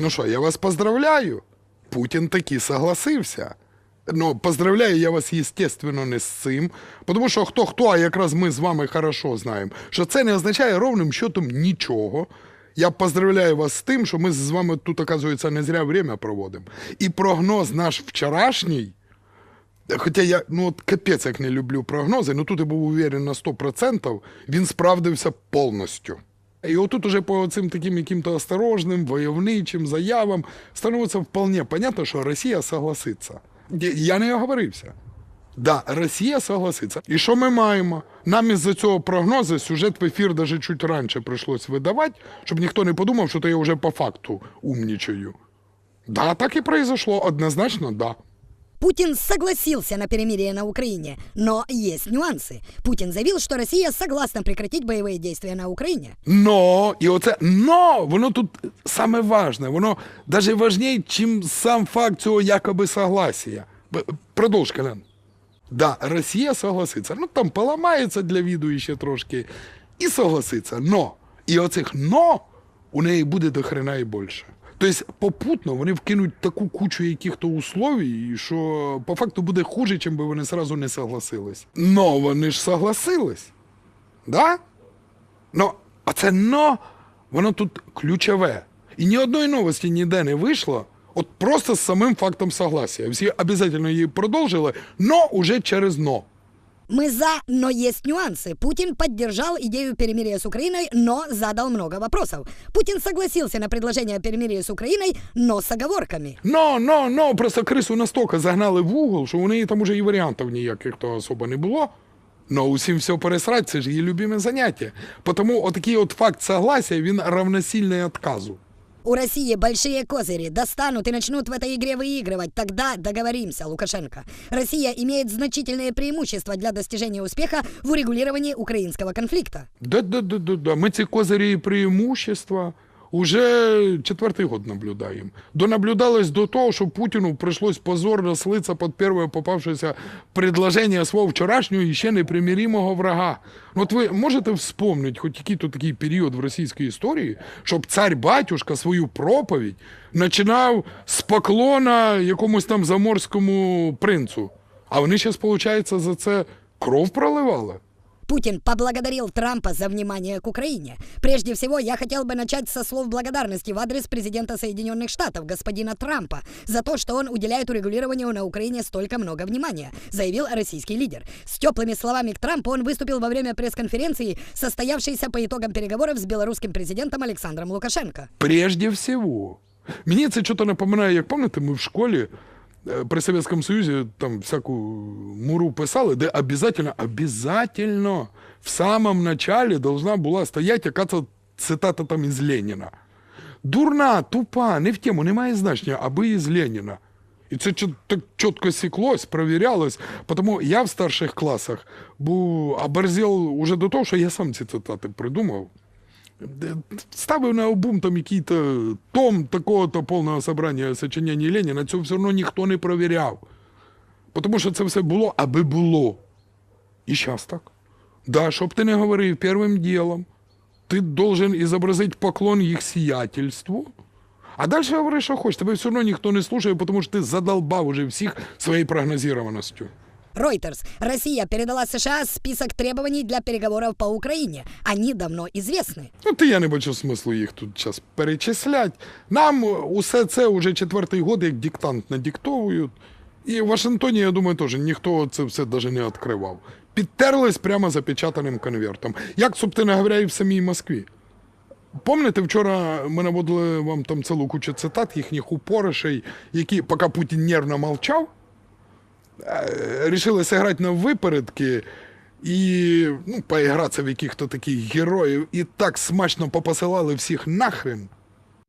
Ну що, я вас поздравляю. Путін таки согласився. Ну, поздравляю я вас, естественно, не з цим. Тому що хто хто, а якраз ми з вами хорошо знаємо, що це не означає ровним счетом нічого. Я поздравляю вас з тим, що ми з вами тут, оказується, не зря время проводимо. І прогноз наш вчорашній. Хоча я ну от капець як не люблю прогнози, ну тут я був уверен на 100%, він справдився повністю. І отут уже по цим таким яким-то осторожним, войовничим заявам становиться вполне понятно, що Росія согласиться. Я- не оговорився. Да, Росія согласиться. І що ми маємо? Нам із-за цього прогнозу сюжет в ефір даже чуть раніше прийшлось видавати, щоб ніхто не подумав, що то я вже по факту умнічаю. Да, так і произошло, однозначно, да. Путин согласился на перемирие на Украине, но есть нюансы. Путин заявил, что Россия согласна прекратить боевые действия на Украине. Но, і оце но, воно тут саме важне, воно навіть важніше, чим сам факт цього якоби согласия. Продовж, Колян. Да, Росія согласиться. Ну там поламається для віду ще трошки. І согласиться. Но. І оцих но у неї буде до хрена і більше. Тобто, попутно вони вкинуть таку кучу яких-то условій, що по факту буде хуже, чим би вони сразу не согласились. Но вони ж согласились. Да? Ну, а це но, воно тут ключове. І ні одної новості ніде не вийшло, от просто з самим фактом согласия. Всі обов'язково її продовжили, но уже через но. Мы за, но есть нюансы. Путин поддержал идею перемирия с Украиной, но задал много вопросов. Путин согласился на предложение о перемирии с Украиной, но с оговорками. Но, но, но, просто крису настільки загнали в угол, що у неї там уже і варіантів ніяких то особо не було. Но усім все пересрать, це ж її любиме заняття. Тому отакий от факт согласия, він равносильний отказу. У России большие козыри достанут и начнут в этой игре выигрывать. Тогда договоримся, Лукашенко. Россия имеет значительные преимущества для достижения успеха в урегулировании украинского конфликта. Да-да-да-да. Ми ці козирі і преимущества уже четвертий год наблюдаємо. Донаблюдалось до того, що Путіну прийшлось позорно слиться під перше попавшееся предложення свого вчорашнього і ще непримиримого врага. Ну, от ви можете вспомнити хоч який-то такий період в російській історії, щоб цар-батюшка свою проповідь починав з поклона якомусь там заморському принцу. А вони зараз, виходить, за це кров проливали. Путин поблагодарил Трампа за внимание к Украине. Прежде всего, я хотел бы начать со слов благодарности в адрес президента Соединенных Штатов, господина Трампа, за то, что он уделяет урегулированию на Украине столько много внимания, заявил российский лидер. С теплыми словами к Трампу он выступил во время пресс-конференции, состоявшейся по итогам переговоров с белорусским президентом Александром Лукашенко. Прежде всего. Мені це щось напоминає, як пам'ятаєте, ми в школі е, При Совєтському Союзі там всяку муру писали, де обязательно, обязательно в самом начале должна була стояти яка-то цитата там із Леніна. Дурна, тупа, не в тему, не має значення, аби із Леніна. І це так чітко сіклось, провірялось. Тому я в старших класах був оборзел уже до того, що я сам ці цитати придумав. Ставив на обум там який-то том такого-то повного собрання сочинення Леніна, цього все одно ніхто не провіряв. Тому що це все було, аби було. І зараз так. Да, щоб ти не говорив першим ділом, ти должен ізобразити поклон їх сіятельству. А далі говори, що хочеш. Тебе все одно ніхто не слушає, тому що ти задолбав уже всіх своєю прогнозованістю. Reuters. Россия передала США список требований для переговоров по Украине. Они давно известны. Ну, ти я не бачу смислу їх тут зараз перечислять. Нам усе це вже четвертий год, як диктант надиктовують. І в Вашингтоні, я думаю, теж ніхто це все навіть не відкривав. Підтерлись прямо запечатаним конвертом. Як, собственно говоря, і в самій Москві. Помните, вчора ми наводили вам там цілу кучу цитат їхніх упоришей, які, поки Путін нервно мовчав, е, рішили зіграти на випередки і ну, поігратися в яких-то таких героїв, і так смачно попосилали всіх нахрен.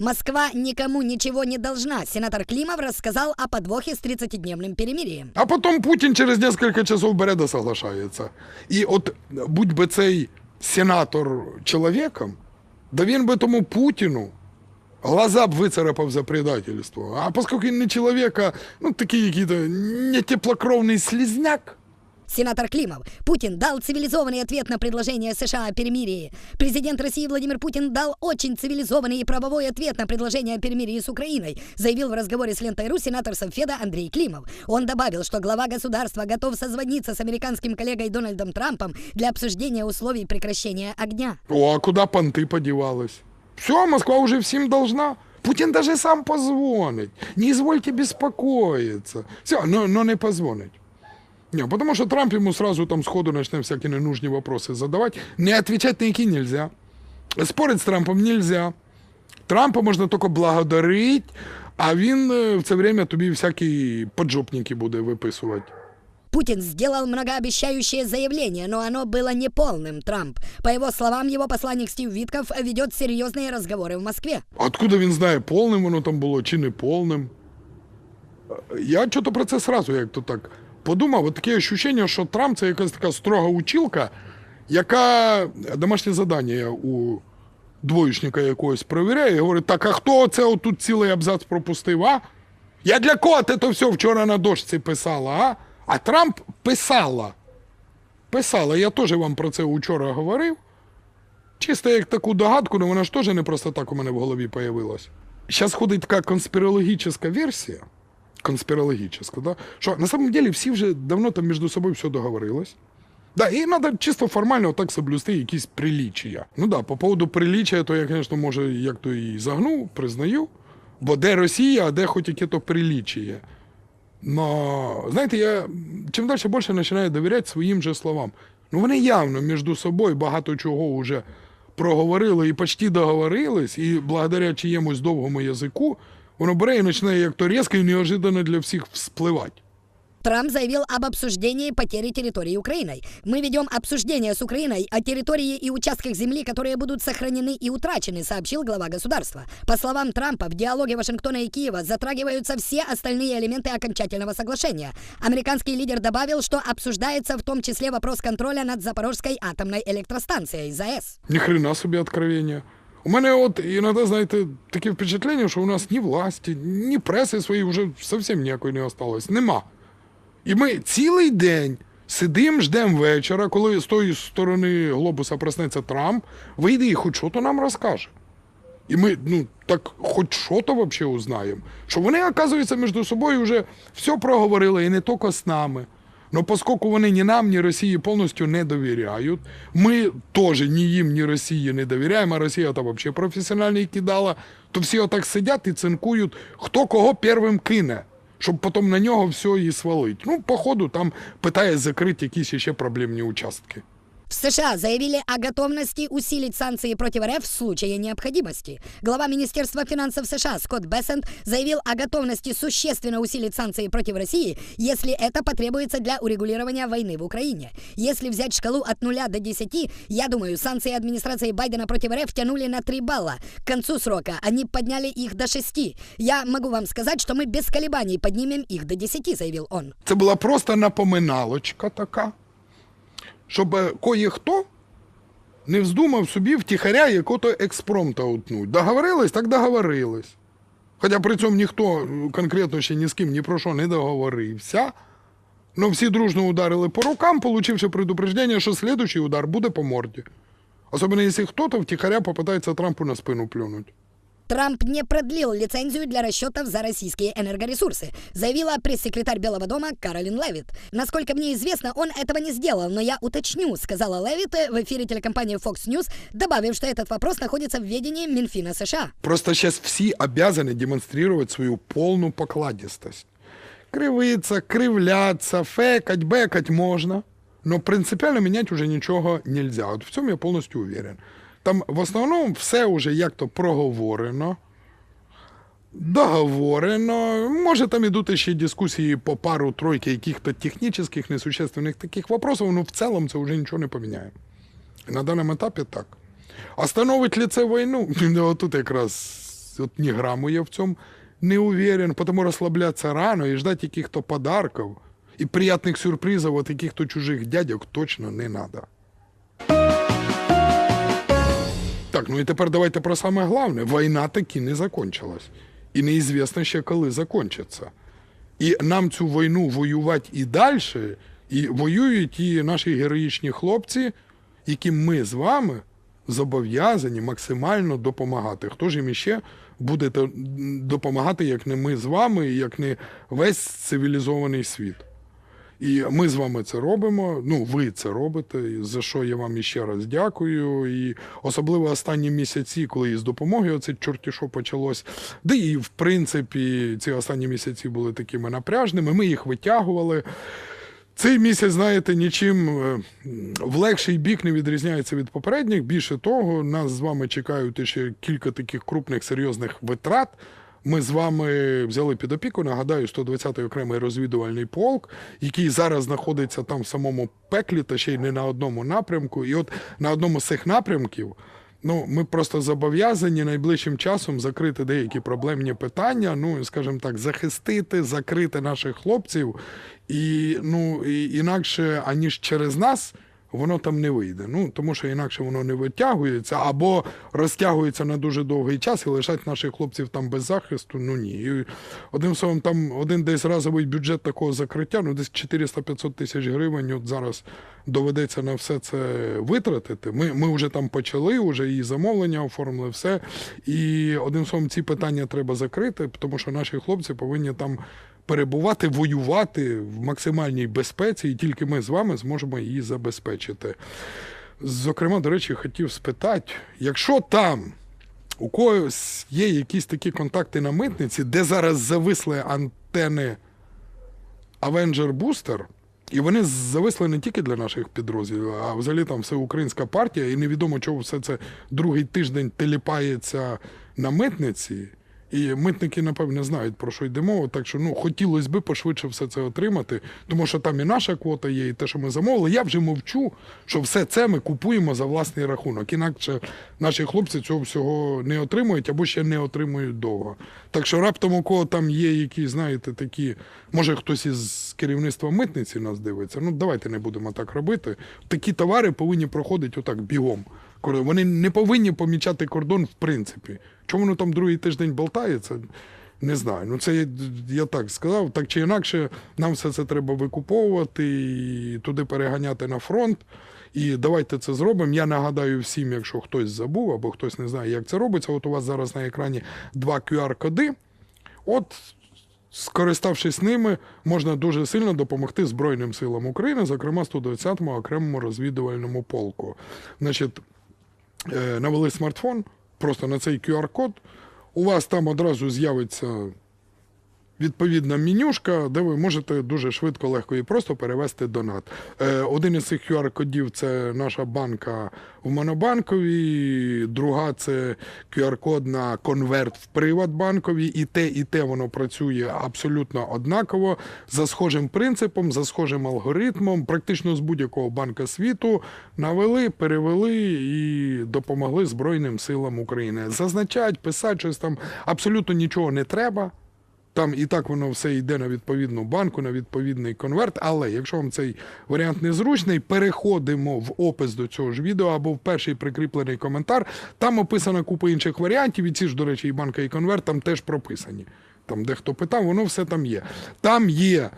Москва никому ничего не должна. Сенатор Климов рассказал о подвохе с 30-дневным перемирием. А потім Путін через кілька часов бере да соглашається. І от будь би цей сенатор чоловіком, да він би тому Путіну глаза б вицарапав за предательство. А оскільки він не чоловік, а ну такий який-то не теплокровний слізняк, Сенатор Климов. Путин дал цивилизованный ответ на предложение США о перемирии. Президент России Владимир Путин дал очень цивилизованный и правовой ответ на предложение о перемирии с Украиной, заявил в разговоре с лентой.ру сенатор Совфеда Андрей Климов. Он добавил, что глава государства готов созвониться с американским коллегой Дональдом Трампом для обсуждения условий прекращения огня. О, а куда понты подевалась? Все, Москва уже всем должна. Путин даже сам позвонить. Не извольте беспокоиться. Все, но, но не позвонить. Не, потому что Трамп ему сразу там сходу начнет всякие ненужные вопросы задавать. Не отвечать на які нельзя. Спорить з Трампом нельзя. Трампа можна тільки благодарить, а він е, в це время тобі всякі поджопники буде виписувати. Путин сделал многообещающее заявление, но оно было неполным, Трамп. По его словам, его посланник Стив Витков ведет серьезные разговоры в Москве. Откуда він знає, повним воно там було чи не повним? Я чого про це сразу як то так подумав. От таке ощущення, що Трамп це якась така строга училка, яка домашнє завдання у двоєчника якогось перевіряє і говорить: так, а хто це отут цілий абзац пропустив, а? Я для кого ти то все вчора на дошці писала, а? А Трамп писала. Писала, я теж вам про це вчора говорив. Чисто як таку догадку, але вона ж теж не просто так у мене в голові появилась. Зараз ходить така конспірологічна версія. Конспірологічна, да? що на самом деле всі вже давно там між собою все договорилось. Да, і треба чисто формально так соблюсти якісь приліччя. Ну да, по поводу приліччя, то я, звісно, може, як то і загнув, признаю. Бо де Росія, а де хоч яке то приліччя. Но, знаєте, я чим далі більше починаю довіряти своїм же словам. Ну вони явно між собою багато чого вже проговорили і почти договорились, і благодаря чиємусь довгому язику воно бере і починає як то різко і неожиданно для всіх вспливати. Трамп заявил об обсуждении потери территории Украиной. Мы ведем обсуждение с Украиной о территории и участках земли, которые будут сохранены и утрачены, сообщил глава государства. По словам Трампа, в диалоге Вашингтона и Киева затрагиваются все остальные элементы окончательного соглашения. Американский лидер добавил, что обсуждается в том числе вопрос контроля над Запорожской атомной электростанцией ЗАЭС. Ні хрена собі откровення. У мене от іноді, знаєте, таке впечатлення, що у нас ні власті, ні преси своєї вже зовсім ніякої не осталось. Нема. І ми цілий день сидимо, ждемо вечора, коли з тої сторони глобуса проснеться Трамп, вийде і хоч що то нам розкаже. І ми, ну, так хоч що то взагалі узнаємо. Що вони, оказується, між собою вже все проговорили, і не тільки з нами. Но поскольку вони ні нам, ні Росії повністю не довіряють, ми теж ні їм, ні Росії не довіряємо, а Росія там взагалі професіональний кидала, то всі отак сидять і цинкують, хто кого первим кине, щоб потім на нього все і свалить. Ну, походу, там питає закрити якісь ще проблемні участки. В США заявили о готовности усилить санкции против РФ в случае необходимости. Глава Министерства финансов США Скотт Бессент заявил о готовности существенно усилить санкции против России, если это потребуется для урегулирования войны в Украине. Если взять шкалу от 0 до 10, я думаю, санкции администрации Байдена против РФ тянули на 3 балла. К концу срока они подняли их до 6. Я могу вам сказать, что мы без колебаний поднимем их до 10, заявил он. Це була просто напоминалочка така, щоб е, кое-хто не вздумав собі втіхаря якого-то експромта утнуть. Договорились, так договорились. Хоча при цьому ніхто е, конкретно ще ні з ким ні про що не договорився. Но всі дружно ударили по рукам, получивши предупреждение, що следующий удар буде по морді. Особенно если кто-то втихаря попытается Трампу на спину плюнуть. Трамп не продлил лицензию для расчетов за российские энергоресурсы, заявила пресс-секретарь Белого дома Каролин Левит. Насколько мне известно, он этого не сделал, но я уточню, сказала Левит в эфире телекомпании Fox News, добавив, что этот вопрос находится в ведении Минфина США. Просто сейчас все обязаны демонстрировать свою полную покладистость. Кривиться, кривляться, фекать, бекать можно, но принципиально менять уже нічого нельзя. От в цьому я повністю уверен. Там в основному все вже як-то проговорено, договорено. Може, там ідуть ще дискусії по пару тройки яких-то технічних, несущественних таких вопросов, но в цілому це вже нічого не поміняє. На даному етапі так. Остановить ли це війну? Ну, тут якраз от ні граму я в цьому не уверен, потому розслаблятися рано і ждать яких-то подарків і приятних сюрпризів от яких-то чужих дядьок точно не надо. Так, ну і тепер давайте про саме головне. Війна таки не закончилась. І неізвісно ще коли закончиться. І нам цю війну воювати і далі, І воюють ті наші героїчні хлопці, яким ми з вами зобов'язані максимально допомагати. Хто ж їм іще буде допомагати, як не ми з вами, як не весь цивілізований світ? І ми з вами це робимо. Ну, ви це робите, за що я вам іще раз дякую. І особливо останні місяці, коли із допомоги оце чорті що почалось. Де і в принципі ці останні місяці були такими напряжними. Ми їх витягували. Цей місяць, знаєте, нічим е, в легший бік не відрізняється від попередніх. Більше того, нас з вами чекають ще кілька таких крупних серйозних витрат. Ми з вами взяли під опіку, нагадаю, 120-й окремий розвідувальний полк, який зараз знаходиться там в самому пеклі, та ще й не на одному напрямку. І от на одному з цих напрямків Ну, ми просто зобов'язані найближчим часом закрити деякі проблемні питання, ну, скажімо так, захистити, закрити наших хлопців, і ну, і, інакше, аніж через нас, воно там не вийде. Ну, тому що інакше воно не витягується, або розтягується на дуже довгий час і лишать наших хлопців там без захисту. Ну ні. І одним словом, там один десь разовий бюджет такого закриття, ну десь 400-500 тисяч гривень. От зараз доведеться на все це витратити. Ми, ми вже там почали, вже і замовлення оформили, все. І одним словом, ці питання треба закрити, тому що наші хлопці повинні там перебувати, воювати в максимальній безпеці, і тільки ми з вами зможемо її забезпечити. Зокрема, до речі, хотів спитати, якщо там у когось є якісь такі контакти на митниці, де зараз зависли антени Avenger Booster, і вони зависли не тільки для наших підрозділів, а взагалі там все українська партія, і невідомо, чого все це другий тиждень теліпається на митниці. І митники, напевне, знають, про що йде мова. Так що ну, хотілося б пошвидше все це отримати, тому що там і наша квота є, і те, що ми замовили. Я вже мовчу, що все це ми купуємо за власний рахунок. Інакше наші хлопці цього всього не отримують або ще не отримують довго. Так що раптом у кого там є якісь, знаєте, такі, може хтось із керівництва митниці нас дивиться. Ну давайте не будемо так робити. Такі товари повинні проходити отак бігом. Вони не повинні помічати кордон в принципі. Чому воно там другий тиждень болтається? Не знаю. Ну це я, так сказав. Так чи інакше, нам все це треба викуповувати і туди переганяти на фронт. І давайте це зробимо. Я нагадаю всім, якщо хтось забув або хтось не знає, як це робиться. От у вас зараз на екрані два QR-коди. От скориставшись ними, можна дуже сильно допомогти Збройним силам України, зокрема 120-му окремому розвідувальному полку. Значить, навели смартфон, просто на цей QR-код, у вас там одразу з'явиться відповідна менюшка, де ви можете дуже швидко, легко і просто перевести донат. Е, один із цих QR-кодів це наша банка в Монобанковій, друга це QR-код на конверт в Приватбанковій. І те, і те воно працює абсолютно однаково, за схожим принципом, за схожим алгоритмом, практично з будь-якого банка світу навели, перевели і допомогли Збройним силам України. Зазначать, писати щось там абсолютно нічого не треба. Там і так воно все йде на відповідну банку, на відповідний конверт. Але якщо вам цей варіант незручний, переходимо в опис до цього ж відео або в перший прикріплений коментар. Там описана купа інших варіантів. І ці ж, до речі, і банка, і конверт там теж прописані. Там, де хто питав, воно все там є. Там є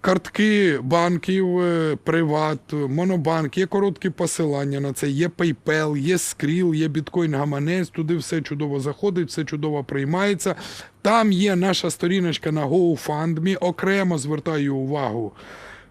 картки банків, е, приват, монобанк, є короткі посилання на це, є PayPal, є Skrill, є біткоін гаманець, туди все чудово заходить, все чудово приймається. Там є наша сторіночка на GoFundMe, окремо звертаю увагу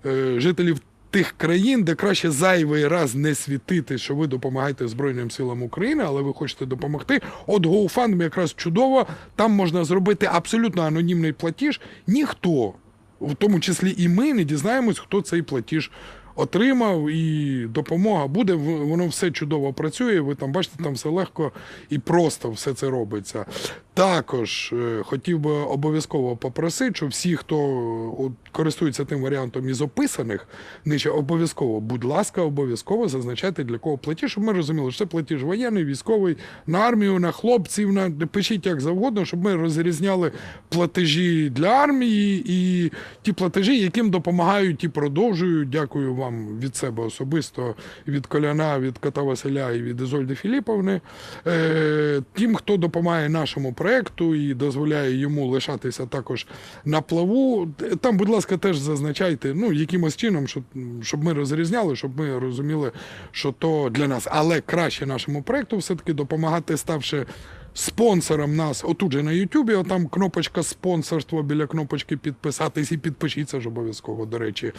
е, жителів тих країн, де краще зайвий раз не світити, що ви допомагаєте Збройним силам України, але ви хочете допомогти. От GoFundMe якраз чудово, там можна зробити абсолютно анонімний платіж. Ніхто в тому числі і ми не дізнаємось, хто цей платіж отримав, і допомога буде. Воно все чудово працює. Ви там бачите, там все легко і просто все це робиться. Також е, хотів би обов'язково попросити, що всі, хто користується тим варіантом із описаних, нижче обов'язково, будь ласка, обов'язково зазначайте для кого платіж, щоб ми розуміли, що це платіж воєнний, військовий, на армію, на хлопців, на пишіть як завгодно, щоб ми розрізняли платежі для армії і ті платежі, яким допомагають і продовжують. Дякую вам. Вам від себе особисто, від Коляна, від кота Василя і від Ізольди Філіповни. Е, Тим, хто допомагає нашому проекту і дозволяє йому лишатися також на плаву. Там, будь ласка, теж зазначайте, ну, якимось чином, щоб, ми розрізняли, щоб ми розуміли, що то для нас. Але краще нашому проекту все-таки допомагати, ставши спонсором нас отут же на Ютубі, отам кнопочка спонсорство біля кнопочки підписатись і підпишіться ж обов'язково, до речі.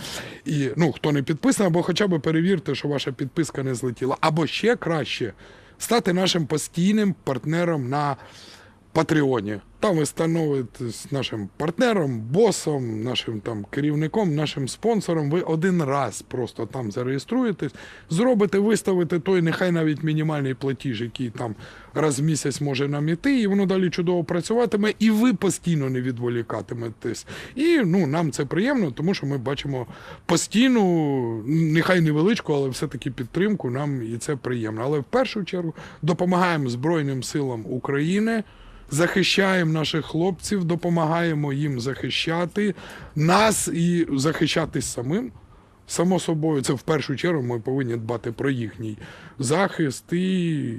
І ну, хто не підписаний, або хоча б перевірте, що ваша підписка не злетіла. Або ще краще стати нашим постійним партнером на Патреоні. Там ви становитесь нашим партнером, босом, нашим там керівником, нашим спонсором. Ви один раз просто там зареєструєтесь, зробите, виставите той, нехай навіть мінімальний платіж, який там раз в місяць може нам іти, і воно далі чудово працюватиме, і ви постійно не відволікатиметесь. І ну, нам це приємно, тому що ми бачимо постійну, нехай невеличку, але все-таки підтримку. Нам і це приємно. Але в першу чергу допомагаємо Збройним силам України захищаємо наших хлопців, допомагаємо їм захищати нас і захищатись самим. Само собою, це в першу чергу ми повинні дбати про їхній захист. І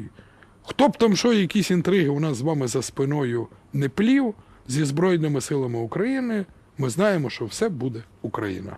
хто б там що, якісь інтриги у нас з вами за спиною не плів зі Збройними силами України, ми знаємо, що все буде Україна.